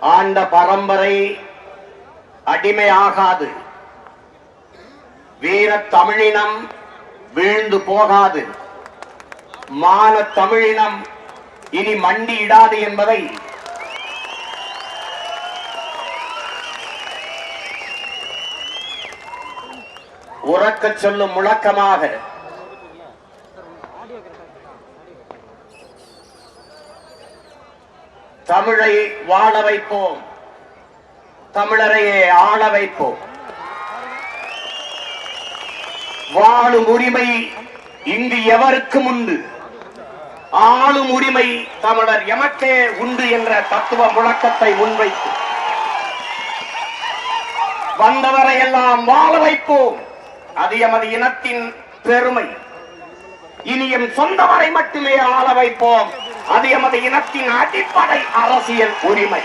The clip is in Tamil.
ஆண்ட பரம்பரை அடிமையாகாது. வீர தமிழினம் வீழ்ந்து போகாது. மான தமிழினம் இனி மண்டியிடாது என்பதை உறக்கச் சொல்லும் முழக்கமாக தமிழை வாழ வைப்போம். தமிழரையே ஆள வைப்போம். வாழும் உரிமை இங்கு எவருக்கும் உண்டு. ஆளும் உரிமை தமிழர் எமக்கே உண்டு என்ற தத்துவ முழக்கத்தை முன்வைத்து. வந்தவரை எல்லாம் வாழ வைப்போம். அது எமது இனத்தின் பெருமை. இனி சொந்தவரை மட்டுமே ஆள வைப்போம். அது எமது இனத்தின் அடிப்படை அரசியல் உரிமை.